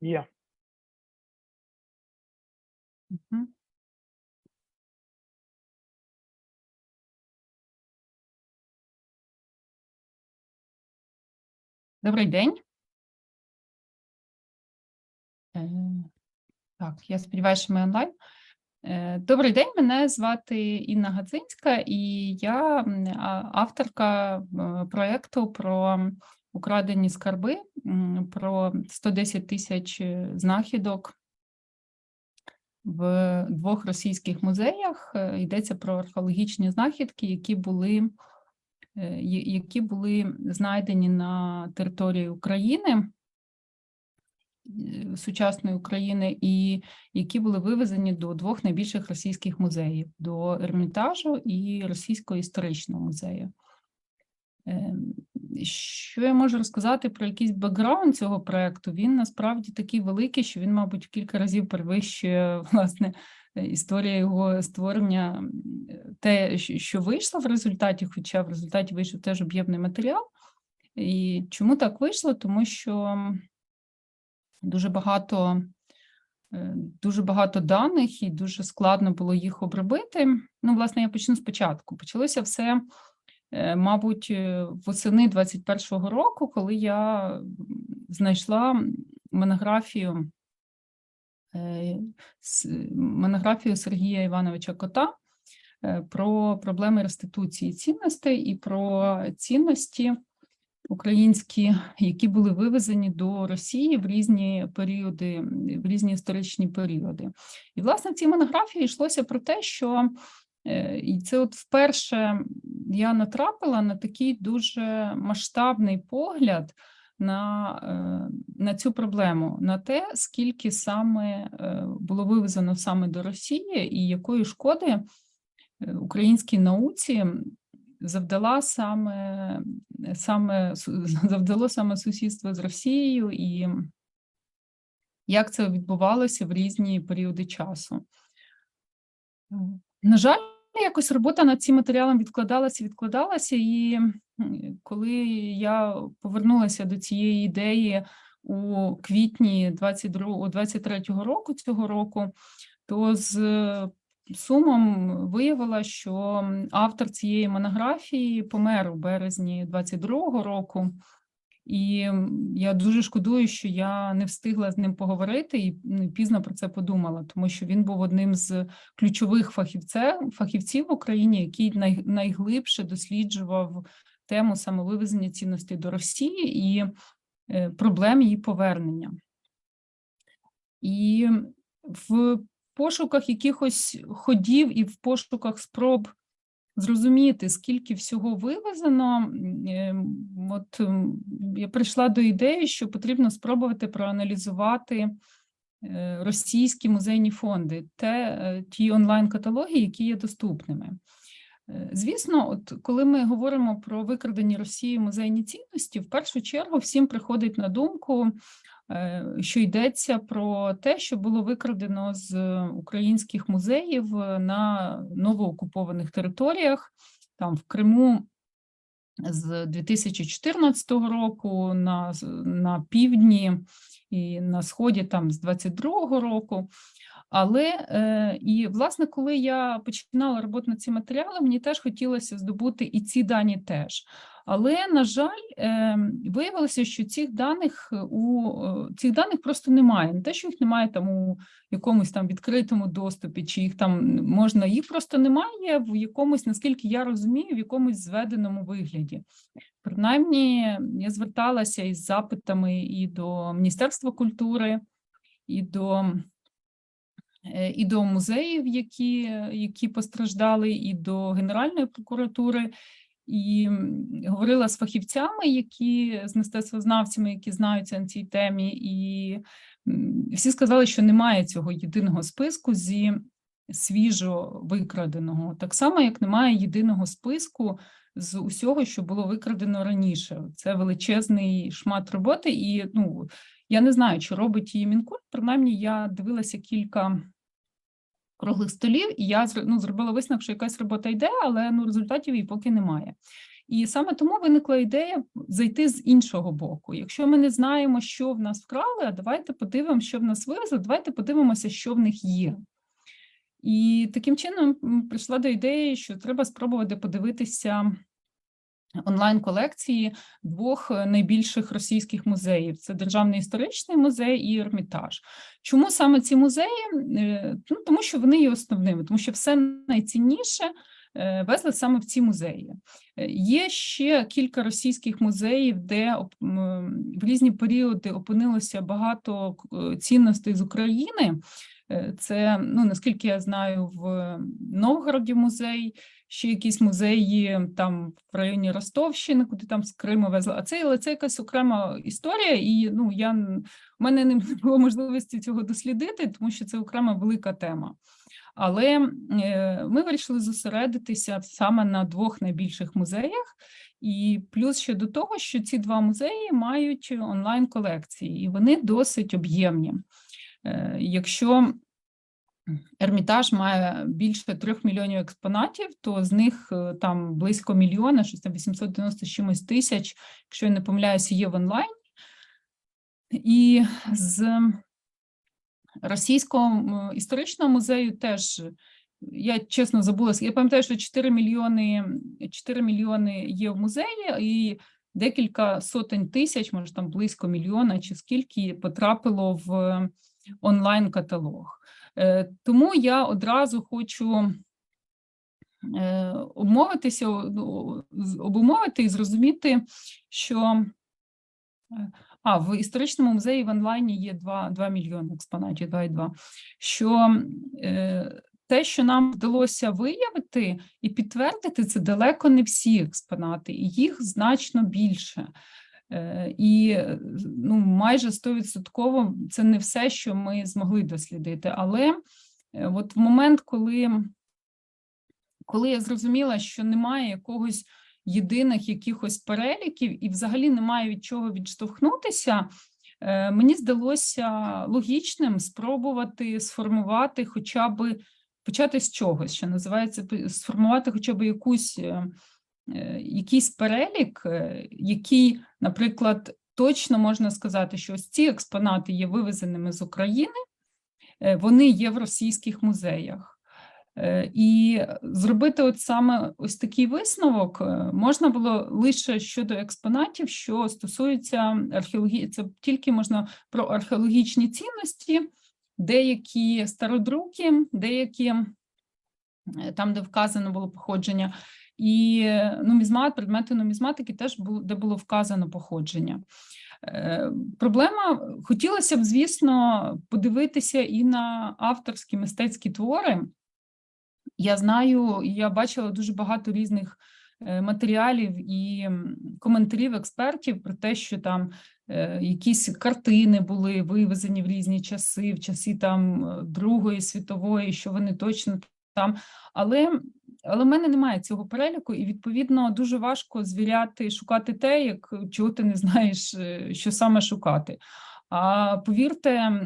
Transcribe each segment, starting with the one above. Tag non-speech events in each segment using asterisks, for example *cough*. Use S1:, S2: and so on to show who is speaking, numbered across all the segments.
S1: Є.
S2: Мгм. Добрий день. Е, Так, я сподіваюся, що ми онлайн. Е, Добрий день, мене звати Інна Гадзинська, і я авторка е, проєкту про украдені скарби, про 110 тисяч е, знахідок в двох російських музеях. Е, Йдеться про археологічні знахідки, які були, е, які були знайдені на території України, сучасної України, і які були вивезені до двох найбільших російських музеїв: до Ермітажу і Російського історичного музею. Ем, Що я можу розказати про якийсь бекграунд цього проекту? Він насправді такий великий, що він, мабуть, кілька разів перевищує *laughs* власне е, історія його створення, е, те, що вийшло в результаті, хоча в результаті вийшов теж об'ємний матеріал. І чому так вийшло? Тому що дуже багато, е, дуже багато даних, і дуже складно було їх обробити. Ну, власне, я почну спочатку. Почалося все е, мабуть, е, восени 21-го року, коли я знайшла монографію, е, монографію Сергія Івановича Кота е, про проблеми реституції цінностей і про цінності українські, які були вивезені до Росії в різні періоди, в різні історичні періоди. І, власне, в цій монографії йшлося про те, що Е, І це от вперше я натрапила на такий дуже масштабний погляд на, е, на цю проблему, на те, скільки саме е, було вивезено саме до Росії, і якої шкоди е, українській науці завдала саме, саме *laughs* завдало саме сусідство з Росією, і як це відбувалося в різні періоди часу. На жаль, якось робота над цим матеріалом відкладалася, відкладалася, і коли я повернулася до цієї ідеї у квітні 22, 23 року цього року, то з сумом виявила, що автор цієї монографії помер у березні 22 року. І я дуже шкодую, що я не встигла з ним поговорити і ну, пізно про це подумала, тому що він був одним з ключових фахівців, фахівців в Україні, який най, найглибше досліджував тему самовивезення цінностей до Росії і е, проблем її повернення. І в пошуках якихось ходів і в пошуках спроб зрозуміти, скільки всього вивезено, ем, от я прийшла до ідеї, що потрібно спробувати проаналізувати е, російські музейні фонди, те, е, ті онлайн-каталоги, які є доступними. Е, Звісно, от коли ми говоримо про викрадені Росією музейні цінності, в першу чергу всім приходить на думку, що йдеться про те, що було викрадено з українських музеїв на новоокупованих територіях, там в Криму з 2014 року, на, на півдні і на сході там з 22 року. Але е, і власне, коли я починала роботу над цим матеріалом, мені теж хотілося здобути і ці дані теж. Але на жаль, е, виявилося, що цих даних у е, цих даних просто немає. Не те, що їх немає там у якомусь там відкритому доступі, чи їх там можна, їх просто немає в якомусь, наскільки я розумію, в якомусь зведеному вигляді. Принаймні, я зверталася із запитами і до Міністерства культури, і до е, і до музеїв, які, які постраждали, і до Генеральної прокуратури, і говорила з фахівцями, які з мистецтвознавцями, які знаються на цій темі, і всі сказали, що немає цього єдиного списку зі свіжо викраденого, так само, як немає єдиного списку з усього, що було викрадено раніше. Це величезний шмат роботи, і ну я не знаю, чи робить її Мінкульт. Принаймні, я дивилася кілька круглих столів, і я ну, зробила висновок, що якась робота йде, але ну, результатів її поки немає. І саме тому виникла ідея зайти з іншого боку. Якщо ми не знаємо, що в нас вкрали, а давайте подивимося, що в нас вивезли, давайте подивимося, що в них є. І таким чином прийшла до ідеї, що треба спробувати подивитися онлайн-колекції двох е, найбільших російських музеїв: це Державний історичний музей і Ермітаж. Чому саме ці музеї? Е, Ну, тому що вони є основними, тому що все найцінніше е, везли саме в ці музеї. Є ще кілька російських музеїв, де в різні періоди опинилося багато цінностей з України. Це, ну наскільки я знаю, в Новгороді музей, ще якісь музеї там в районі Ростовщини, куди там з Криму везли. А це, але це якась окрема історія, і ну я у мене не *laughs* було можливості цього дослідити, тому що це окрема велика тема. Але е, ми вирішили зосередитися саме на двох найбільших музеях, і плюс ще до того, що ці два музеї мають онлайн колекції, і вони досить об'ємні. Е, Якщо Ермітаж має більше трьох мільйонів експонатів, то з них е, там близько мільйона, щось там 890 з чимось тисяч, якщо я не помиляюся, є в онлайн. І з російського історичного музею теж я чесно забула, я пам'ятаю, що 4 мільйони, 4 мільйони є в музеї, і декілька сотень тисяч, може там близько мільйона, чи скільки потрапило в онлайн-каталог. Е, Тому я одразу хочу е, обмовитися, ну, обумовити і зрозуміти, що е, а, в історичному музеї в онлайні є 2, 2 мільйони експонатів, 2,2, що те, що нам вдалося виявити і підтвердити, це далеко не всі експонати, і їх значно більше. Е, І ну, майже стовідсотково це не все, що ми змогли дослідити. Але е, от в момент, коли, коли я зрозуміла, що немає якогось єдиних якихось переліків і взагалі немає від чого відштовхнутися, е, мені здалося логічним спробувати сформувати хоча б почати з чогось, що називається сформувати хоча б якусь. Е, якийсь перелік, е, який, наприклад, точно можна сказати, що ось ці експонати є вивезеними з України, е, вони є в російських музеях. І зробити от саме ось такий висновок можна було лише щодо експонатів, що стосуються археології. Це тільки можна про археологічні цінності, деякі стародруки, деякі там, де вказано було походження, і нумізмат, предмети нумізматики теж було, де було вказано походження. Е, Проблема хотілося б, звісно, подивитися і на авторські мистецькі твори. Я знаю, я бачила дуже багато різних е, матеріалів і коментарів експертів про те, що там е, якісь картини були вивезені в різні часи, в часи там Другої світової, що вони точно там. Але, але в мене немає цього переліку, і відповідно дуже важко звіряти, шукати те, як чого ти не знаєш, е, що саме шукати. А повірте,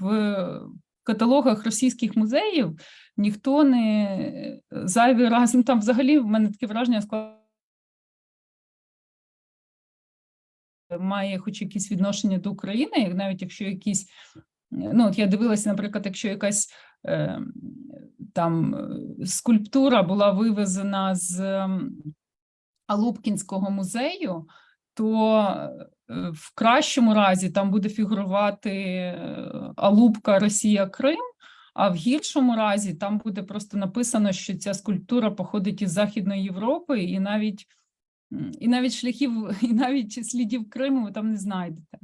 S2: в каталогах російських музеїв ніхто не е, зайвий раз, ну там взагалі в мене таке враження склад має хоч якісь відношення до України, навіть якщо якісь, ну от я дивилася, наприклад, якщо якась там е, скульптура була вивезена з м, Алубкінського музею, то е, в кращому разі там буде фігурувати е, Алубка Росія Крим. А в гіршому разі там буде просто написано, що ця скульптура походить із Західної Європи, і навіть, і навіть шляхів, *laughs* і навіть слідів Криму ви там не знайдете.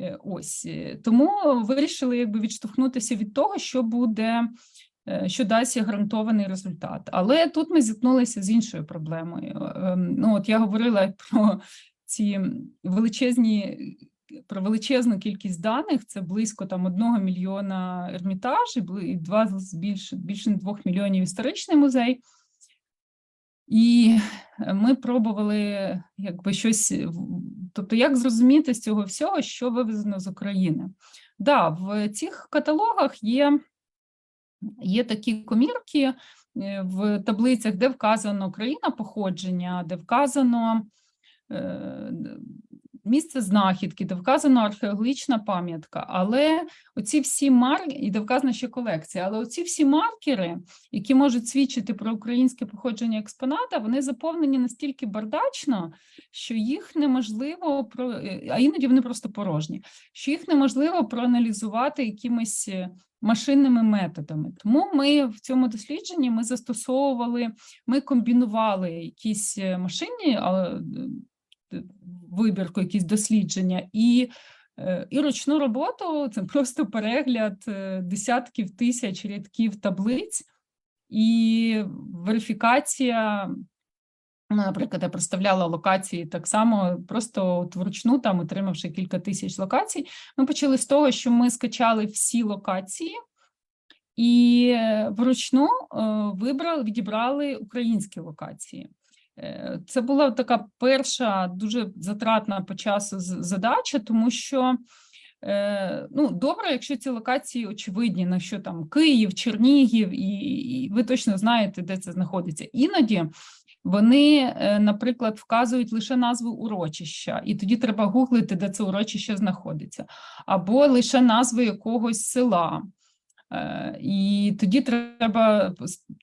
S2: Е, Ось е, тому вирішили якби відштовхнутися від того, що буде, е, що дасть гарантований результат. Але тут ми зіткнулися з іншою проблемою. Ем, Ну, от я говорила *laughs* про ці величезні про величезну кількість даних, це близько там одного мільйона ермітаж і два більше, більше двох мільйонів історичний музей. І е, ми пробували якби щось, тобто як зрозуміти з цього всього, що вивезено з України. Да, в цих каталогах є, є такі комірки, е, в таблицях, де вказано країна походження, де вказано е, місце знахідки, де вказано археологічна пам'ятка. Але оці всі марки, і де вказана ще колекція, але оці всі маркери, які можуть свідчити про українське походження експоната, вони заповнені настільки бардачно, що їх неможливо про а іноді вони просто порожні, що їх неможливо проаналізувати якимись е, машинними методами. Тому ми в цьому дослідженні ми застосовували, ми комбінували якісь е, машинні вибірку, якісь дослідження і. е, І ручну роботу це просто перегляд е, десятків тисяч рядків таблиць і верифікація. Ну, Наприклад, я представляла локації так само, просто от вручну, там отримавши кілька тисяч локацій. Ми почали з того, що ми скачали всі локації і е, вручну вибрали, відібрали українські локації. Е, Це була така перша дуже затратна по часу задача, тому що е, ну, добре, якщо ці локації очевидні, на що там Київ, Чернігів, і, і ви точно знаєте, де це знаходиться. Іноді вони, е, наприклад, вказують лише назву урочища, і тоді треба гуглити, де це урочище знаходиться, або лише назву якогось села. Е, І тоді треба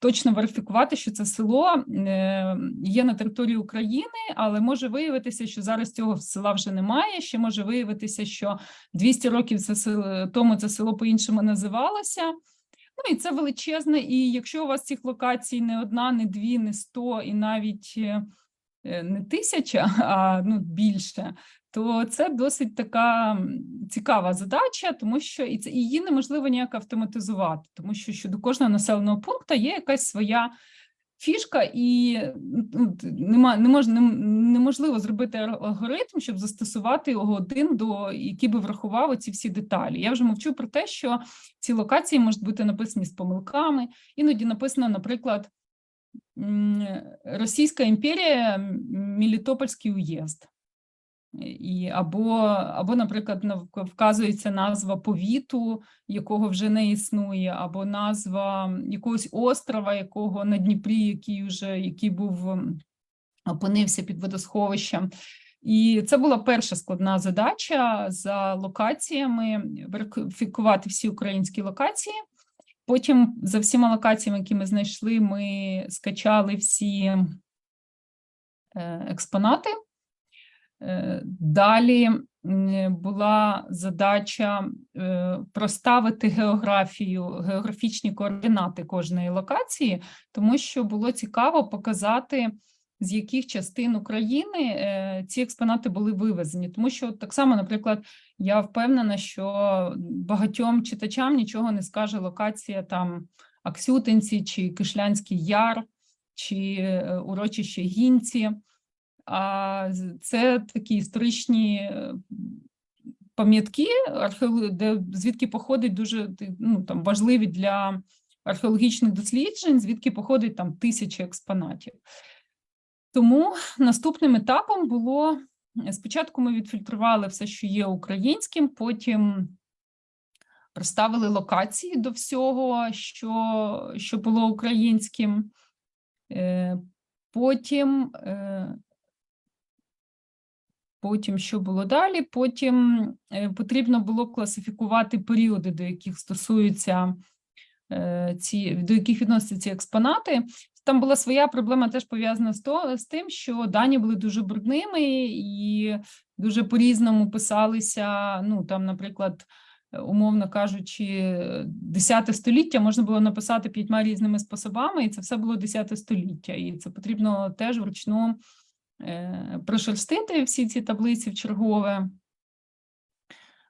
S2: точно верифікувати, що це село е, є на території України, але може виявитися, що зараз цього села вже немає. Ще може виявитися, що 200 років це село, тому це село по-іншому називалося. Ну і це величезне. І якщо у вас цих локацій не одна, не дві, не сто, і навіть е, не тисяча, а ну більше, то це досить така цікава задача, тому що і це її неможливо ніяк автоматизувати, тому що щодо кожного населеного пункту є якась своя. Фішка, і ну, нема, не мож, нем- неможливо зробити алгоритм, щоб застосувати його один до який би врахував ці всі деталі. Я вже мовчу про те, що ці локації можуть бути написані з помилками. Іноді написано, наприклад, Російська імперія, м, Мелітопольський уєзд. І або, або, наприклад, вказується назва повіту, якого вже не існує, або назва якогось острова, якого на Дніпрі, який вже який був опинився під водосховищем. І це була перша складна задача за локаціями верифікувати всі українські локації. Потім за всіма локаціями, які ми знайшли, ми скачали всі е, експонати. Е, Далі була задача е, проставити географію, географічні координати кожної локації, тому що було цікаво показати, з яких частин України е, ці експонати були вивезені. Тому що так само, наприклад, я впевнена, що багатьом читачам нічого не скаже локація там Аксютинці чи Кишлянський Яр, чи урочище Гінці. А це такі історичні е, пам'ятки, де звідки походить дуже ну, там, важливі для археологічних досліджень, звідки походить там тисячі експонатів. Тому наступним етапом було е, спочатку ми відфільтрували все, що є українським, потім представили локації до всього, що, що було українським. Е, Потім Потім що було далі? Потім е, потрібно було класифікувати періоди, до яких стосуються е, ці, до яких відносяться ці експонати. Там була своя проблема, теж пов'язана з, то, з тим, що дані були дуже брудними і дуже по-різному писалися. Ну там, наприклад, умовно кажучи, 10 століття можна було написати п'ятьма різними способами, і це все було 10 століття. І це потрібно теж вручну прошерстити всі ці таблиці в чергове.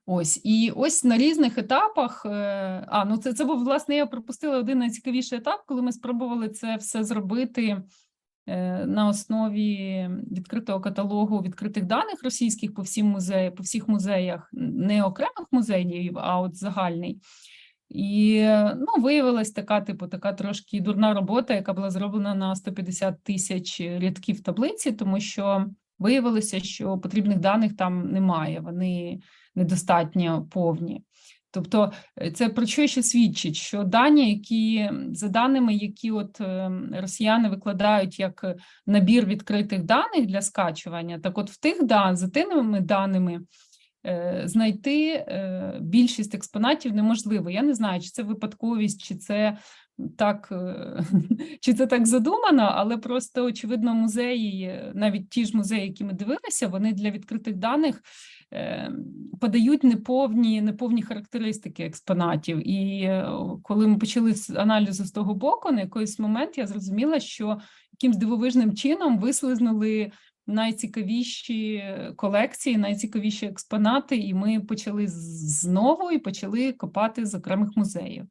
S2: Ось, і ось на різних етапах. е, А, ну це, це був, власне, я пропустила один найцікавіший етап, коли ми спробували це все зробити е, на основі відкритого каталогу відкритих даних російських по всім музеї, по всіх музеях, не окремих музеїв, а от загальний. І е, ну, виявилась така, типу, така трошки дурна робота, яка була зроблена на 150 тисяч рядків таблиці, тому що виявилося, що потрібних даних там немає, вони недостатньо повні. Тобто, е, це про що ще свідчить? Що дані, які за даними, які от е, росіяни викладають як е, набір відкритих даних для скачування, так от в тих дан, за тими даними е, знайти е, більшість експонатів неможливо. Я не знаю, чи це випадковість, чи це так, е, *laughs* чи це так задумано, але просто очевидно, музеї, е, навіть ті ж музеї, які ми дивилися, вони для відкритих даних е, подають неповні, неповні характеристики експонатів. І е, коли ми почали з аналізу з того боку, на якийсь момент я зрозуміла, що якимсь дивовижним чином вислизнули найцікавіші колекції, найцікавіші експонати, і ми почали знову і почали копати з окремих музеїв.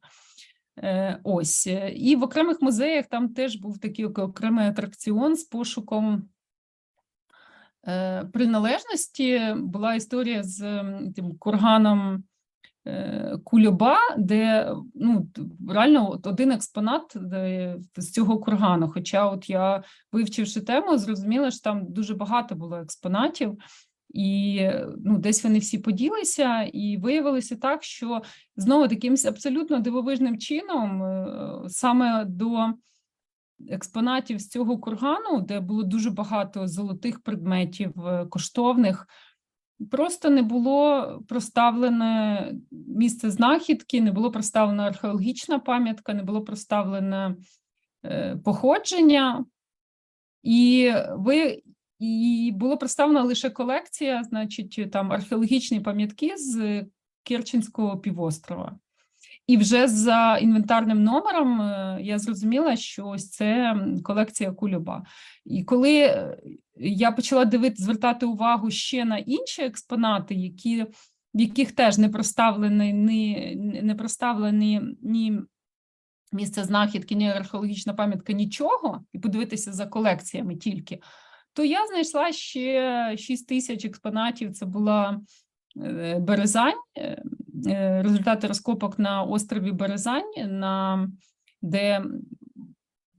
S2: Е, Ось е, і в окремих музеях там теж був такий окремий атракціон з пошуком е, приналежності. Була історія з тим курганом Кульоба, де ну реально от один експонат де, з цього кургану. Хоча, от я вивчивши тему, зрозуміла, що там дуже багато було експонатів. І е, ну, десь вони всі поділися, і виявилося так, що знову таким абсолютно дивовижним чином е, саме до експонатів з цього кургану, де було дуже багато золотих предметів е, коштовних, просто не було проставлене місце знахідки, не було проставлена археологічна пам'ятка, не було проставлене е, походження. І ви і було представлена лише колекція, значить, там археологічні пам'ятки з Керченського півострова. І вже за інвентарним номером е, я зрозуміла, що ось це колекція Кульоба. І коли е, я почала дивити, звертати увагу ще на інші експонати, які, в яких теж не проставлені ні, не проставлені ні місце знахідки, ні археологічна пам'ятка, нічого, і подивитися за колекціями тільки, то я знайшла ще 6 тисяч експонатів. Це була е, Березань, результати розкопок на острові Березань, на, де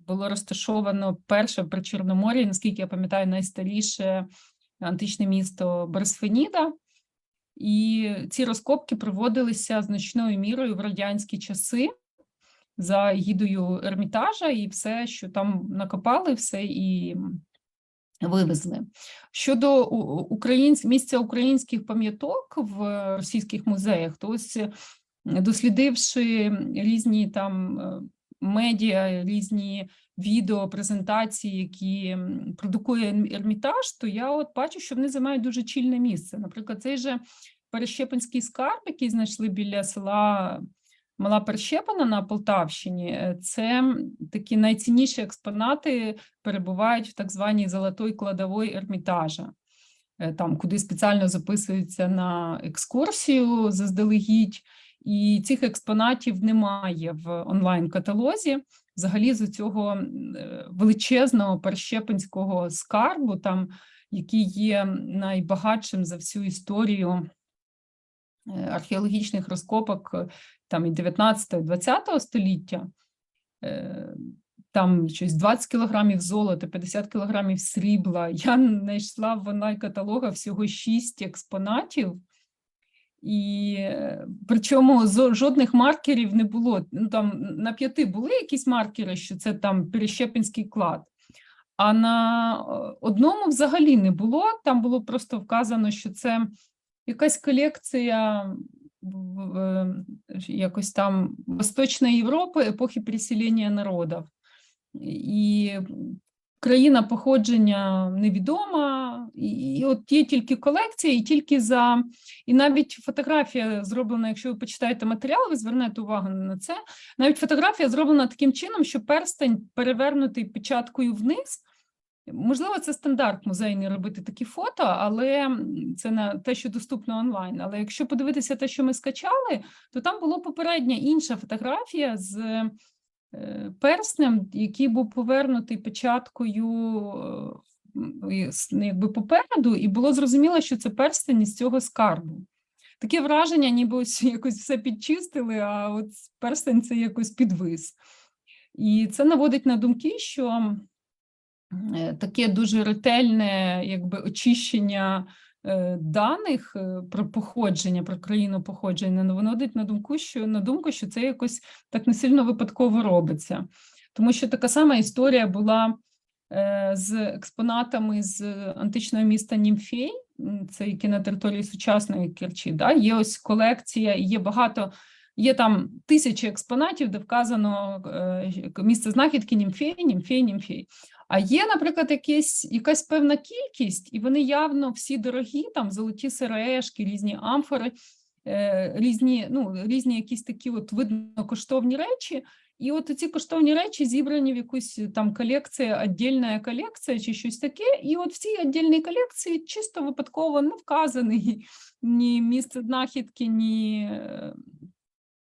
S2: було розташовано перше при Чорноморі, наскільки я пам'ятаю, найстаріше античне місто Берсфеніда. І ці розкопки проводилися значною мірою в радянські часи за гідою Ермітажа, і все, що там накопали, все і вивезли. Щодо українсь... місця українських пам'яток в російських музеях, то ось е, дослідивши різні там е, медіа, різні відео, презентації, які продукує Ермітаж, то я от бачу, що вони займають дуже чільне місце. Наприклад, цей же Перещепинський скарб, який знайшли біля села Мала Перещепина на Полтавщині, е, це такі найцінніші експонати перебувають в так званій золотої кладової Ермітажа. Е, Там, куди спеціально записуються на екскурсію заздалегідь, і цих експонатів немає в онлайн-каталозі. Взагалі, з цього величезного перещепинського скарбу, там, який є найбагатшим за всю історію е, археологічних розкопок е, там і 19-20 століття, е, там щось 20 кілограмів золота, 50 кілограмів срібла. Я знайшла в онлайн-каталогах всього 6 експонатів, і е, причому жодних маркерів не було. Ну, там на п'яти були якісь маркери, що це там Перещепинський клад. А на е, одному взагалі не було. Там було просто вказано, що це якась колекція в- якось там Восточної Європи епохи переселення народів. І країна походження невідома, і от є тільки колекція, і тільки за і навіть фотографія зроблена, якщо ви почитаєте матеріал, ви звернете увагу на це. Навіть фотографія зроблена таким чином, що перстень перевернутий печаткою вниз. Можливо, це стандарт музейний робити такі фото, але це на те, що доступно онлайн. Але якщо подивитися те, що ми скачали, то там була попередня інша фотографія з е, перстнем, який був повернутий печаткою е, ну, якби попереду, і було зрозуміло, що це перстень із цього скарбу. Таке враження, ніби ось *laughs* якось все підчистили, а от перстень це якось підвис. І це наводить на думки, що таке дуже ретельне якби, очищення е, даних е, про походження, про країну походження, наводить на думку, що на думку, що це якось так не сильно випадково робиться. Тому що така сама історія була е, з експонатами з античного міста Німфей, це які на території сучасної Керчі. Да? Є ось колекція, є багато. Є там тисячі експонатів, де вказано е, місце знахідки Німфей, Німфей, Німфей. А є, наприклад, якась, якась певна кількість, і вони явно всі дорогі, там золоті сережки, різні амфори, е, різні, ну, різні якісь такі от видно коштовні речі. І от ці коштовні речі зібрані в якусь там колекція, віддільна колекція чи щось таке. І от в цій віддільній колекції чисто випадково не вказаний ні місце знахідки, ні е,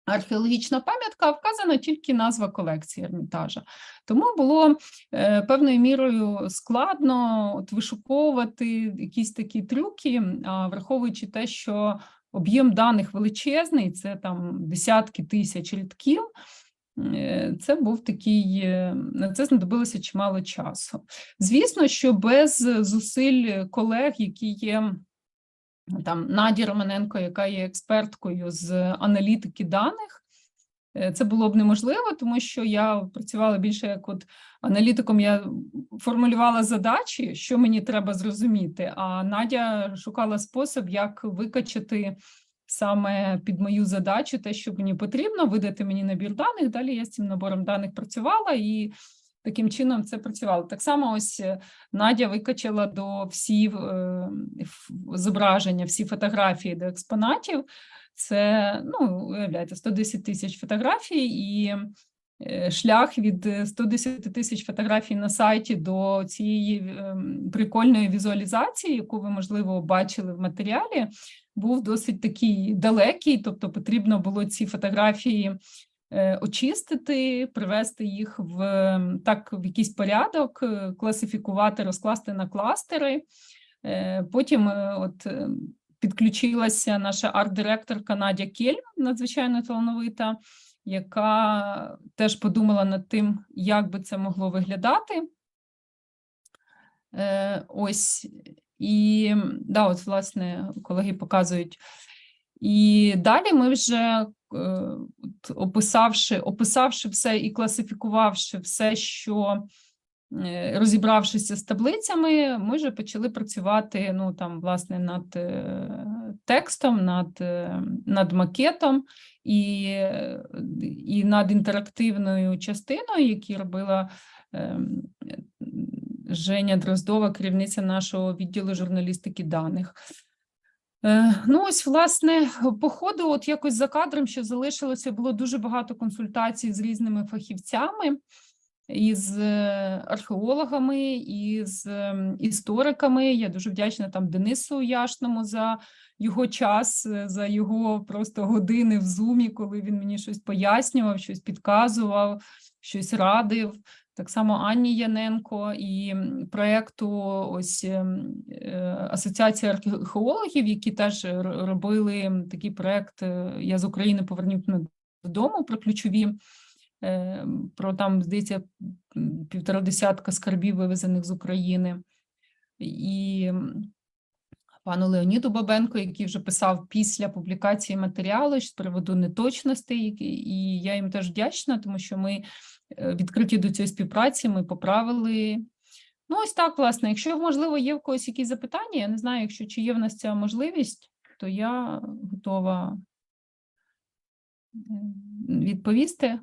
S2: археологічна пам'ятка, а вказана тільки назва колекції Ермітажа. Тому було е, певною мірою складно от, вишуковувати якісь такі трюки, враховуючи те, що об'єм даних величезний, це там десятки тисяч рядків. е, Це був такий, е, на це знадобилося чимало часу. Звісно, що без зусиль колег, які є там Наді Романенко, яка є експерткою з аналітики даних, е, це було б неможливо, тому що я працювала більше як от аналітиком, я формулювала задачі, що мені треба зрозуміти, а Надя шукала спосіб, як викачати саме під мою задачу те, що мені потрібно, видати мені набір даних. Далі я з цим набором даних працювала і таким чином це працювало. Так само ось е, Надя викачала до всі е, зображення, всі фотографії до експонатів. Це, ну, уявляєте, 110 тисяч фотографій і е, шлях від е, 110 тисяч фотографій на сайті до цієї ем, прикольної візуалізації, яку ви, можливо, бачили в матеріалі, був досить такий далекий, тобто потрібно було ці фотографії очистити, привести їх в так в якийсь порядок, е, класифікувати, розкласти на кластери. Е, Потім е, от е, підключилася наша арт-директорка Надя Кельм, надзвичайно талановита, яка теж подумала над тим, як би це могло виглядати. Е, Ось і да, от, власне, колеги показують. І далі ми вже е, описавши, описавши все і класифікувавши все, що е, розібравшися з таблицями, ми вже почали працювати ну, там, власне, над е, текстом, над, е, над макетом і, е, і над інтерактивною частиною, які робила Женя Дроздова, керівниця нашого відділу журналістики даних. Е, Ну, ось, власне, по ходу, от якось за кадром, що залишилося, було дуже багато консультацій з різними фахівцями, із е, археологами, із ем, істориками. Я дуже вдячна там Денису Яшному за його час, е, за його просто години в зумі, коли він мені щось пояснював, щось підказував, щось радив. Так само Анні Яненко і м, проекту ось ем, е, Асоціація археологів, які теж робили такий проект е, Я з України повернув додому про ключові, е, про там, здається, півтора десятка скарбів, вивезених з України. І пану Леоніду Бабенко, який вже писав після публікації матеріалу з приводу неточностей, і я їм теж вдячна, тому що ми відкриті до цієї співпраці, ми поправили. Ну, ось так, власне. Якщо, можливо, є в когось якісь запитання, я не знаю, якщо чи є в нас ця можливість, то я готова відповісти.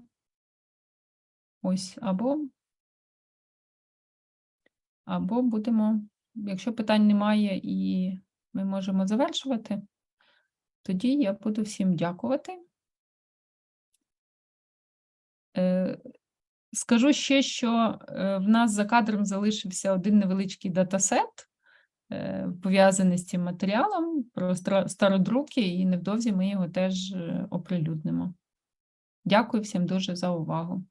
S2: Ось, або, або будемо, якщо питань немає і ми можемо завершувати, тоді я буду всім дякувати. Скажу ще, що е, в нас за кадром залишився один невеличкий датасет, е, пов'язаний з цим матеріалом про стародруки, і невдовзі ми його теж е, оприлюднимо. Дякую всім дуже за увагу.